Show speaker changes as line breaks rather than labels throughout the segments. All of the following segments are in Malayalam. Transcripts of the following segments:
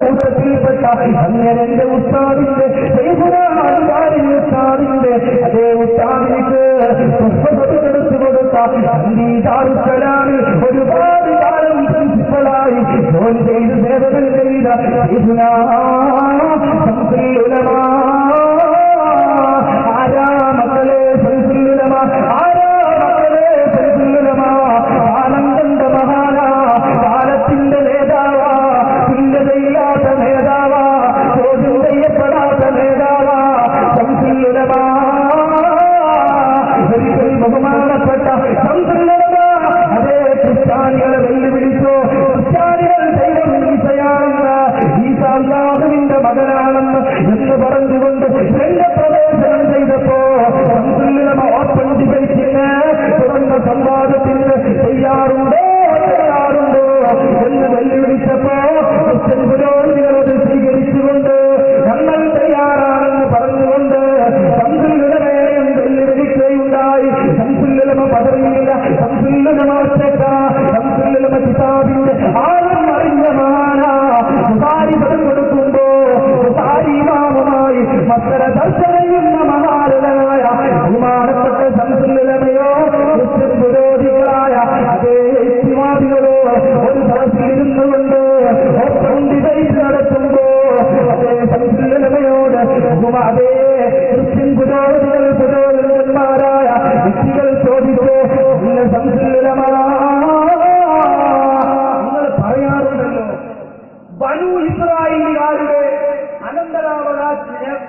കൂട്ടത്തിൽപ്പെട്ട അങ്ങനെ എന്റെ ഉസ്താദിന്റെ സൈഫുലാരിന്റെ ഉസ്താദിന്റെ അതേ ഉസ്താദിലേക്ക് പുഷ്പത്തെടുത്തു കൊടുത്ത അംഗീകാരക്കലാണ് ഒരുപാട് കാലം പ്രിൻസിപ്പളായി ജോലി ചെയ്ത് സേവനം ചെയ്ത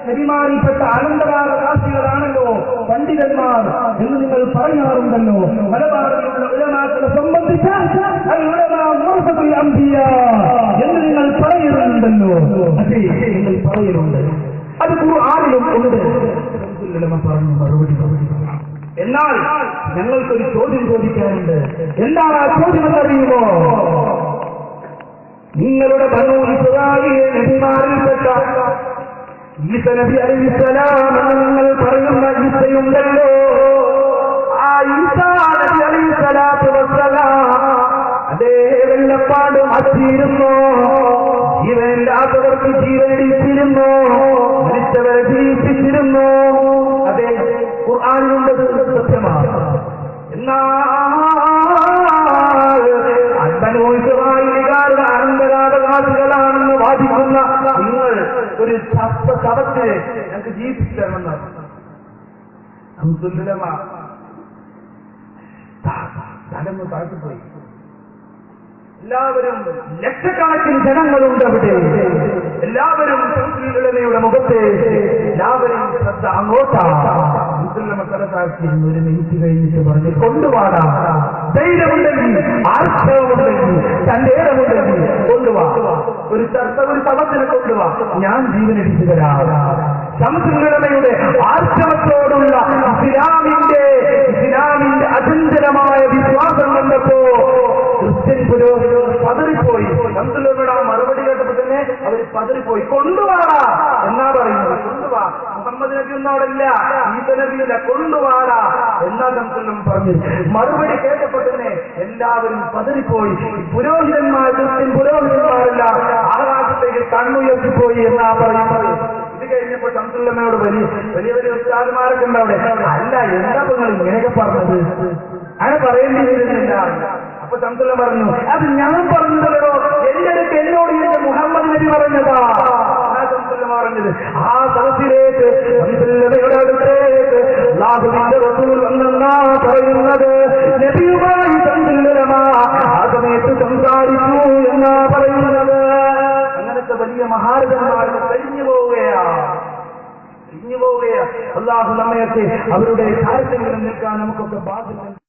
പെരുമാറിപ്പെട്ട അനന്തരാവകാശികളാണല്ലോ പണ്ഡിതന്മാർ എന്ന് നിങ്ങൾ പറയാറുണ്ടല്ലോ. മലബാറിലുള്ള ഉലമാക്കളെ സംബന്ധിച്ച് എന്ന് നിങ്ങൾ പറയുന്നുണ്ടല്ലോ. അതെ നിങ്ങൾ പറയുന്നുണ്ട്. അത് ഖുർആനിലും ഉണ്ട്. പറഞ്ഞു മറുപടി എന്നാൽ ഞങ്ങൾക്കൊരു ചോദ്യം ചോദിക്കാനുണ്ട്. എന്താണ് ആ ചോദ്യം എന്നറിയുമോ? നിങ്ങളുടെ ഭരണവും ഇസ്രായേൽ നബിമാരിൽപ്പെട്ട ഈസ നബി എന്ന് നിങ്ങൾ പറയുന്ന ഈസയുണ്ടല്ലോ ആ ഈസ നബി അലൈഹിസ്സലാത്തു വസ്സലാം അതേ വെള്ളപ്പാട് മാറ്റിയിരുന്നു. ജീവനില്ലാത്തവർക്ക് ജീവനടിച്ചിരുന്നു മരിച്ചവരെ ജീവിപ്പിച്ചിരുന്നു. അതെ ഖുർആാനിലുണ്ട് സത്യമാണ്. എന്നാൽ വാദിക്കുന്ന നിങ്ങൾ ഒരു ശബ്ദ ശവത്തെ ഞങ്ങൾക്ക് ജീവിപ്പിച്ചു തരണമെന്നാണ് തലന്ന് താഴ്ത്തിപ്പോയി. എല്ലാവരും ലക്ഷക്കണക്കിന് ജനങ്ങളുണ്ട് അവിടെ. എല്ലാവരും സംസ്കൃതിയുടെ മുഖത്തെ എല്ലാവരും ശ്രദ്ധ അങ്ങോട്ടാണ് മക്കളത്താക്കിയിരുന്നു ഒരു മിനിറ്റ് കഴിഞ്ഞിട്ട് പറഞ്ഞു കൊണ്ടുവാടാ. ആർഷവമുണ്ടെങ്കിൽ തന്റെ ഇടമുണ്ടെങ്കിൽ കൊണ്ടുവാ. ഒരു ചർച്ച ഒരു തവത്തിന് കൊണ്ടുവാ. ഞാൻ ജീവനടിച്ചു തരാം സംസ്കൃതയുടെ ആശ്രമത്തോടുള്ള ഇസ്ലാമിന്റെ ഇസ്ലാമിന്റെ അചഞ്ചലമായ വിശ്വാസം കണ്ടപ്പോ ക്രിസ്ത്യൻ പുരോഹിതർ പതറിപ്പോയി. ആ മറുപടി കേട്ടപ്പോ തന്നെ അവർ പതറിപ്പോയി. കൊണ്ടുവാടാ എന്നാ പറയുന്നത്? മുഹമ്മദ് നബി ഒന്നും അവിടെ ഇല്ല ഈസ നബിയില്ല കൊണ്ടുവാടാ. എന്നാ ശംസുലും പറഞ്ഞു. മറുപടി കേട്ടപ്പോ തന്നെ എല്ലാവരും പതറിപ്പോയി. പുരോഹിതന്മാർ ക്രിസ്ത്യൻ പുരോഹിതന്മാരല്ല ആകാശത്തേക്ക് കണ്ണുയർത്തിപ്പോയി എന്നാ പറയുന്നത്. ഇത് കഴിഞ്ഞപ്പോ ശംസുല്ലമ്മയോട് വലിയ വലിയ വലിയ ഉസ്താദുമാരൊക്കെ ഉണ്ടവിടെ അല്ല എന്താ നിങ്ങൾ ഇങ്ങനെയൊക്കെ പറഞ്ഞത്? അങ്ങനെ പറയേണ്ടി വരുന്നില്ല അപ്പൊ ശംസുല്ല പറഞ്ഞു അത് ഞാൻ പറഞ്ഞതല്ലോ എന്റെ അടുത്ത് എന്നോട് എന്റെ മുഹമ്മദ് നബി പറഞ്ഞതാ. ആ ശംസുല്ലമ്മ പറഞ്ഞത് ആ മഹാരഥന്മാർക്ക് കഴിഞ്ഞു പോവുകയാണ്. കഴിഞ്ഞു പോവുകയാണ്. അള്ളാഹു നമ്മയൊക്കെ അവരുടെ കാര്യത്തിൽ നിൽക്കാൻ നമുക്കൊക്കെ ബാധ്യത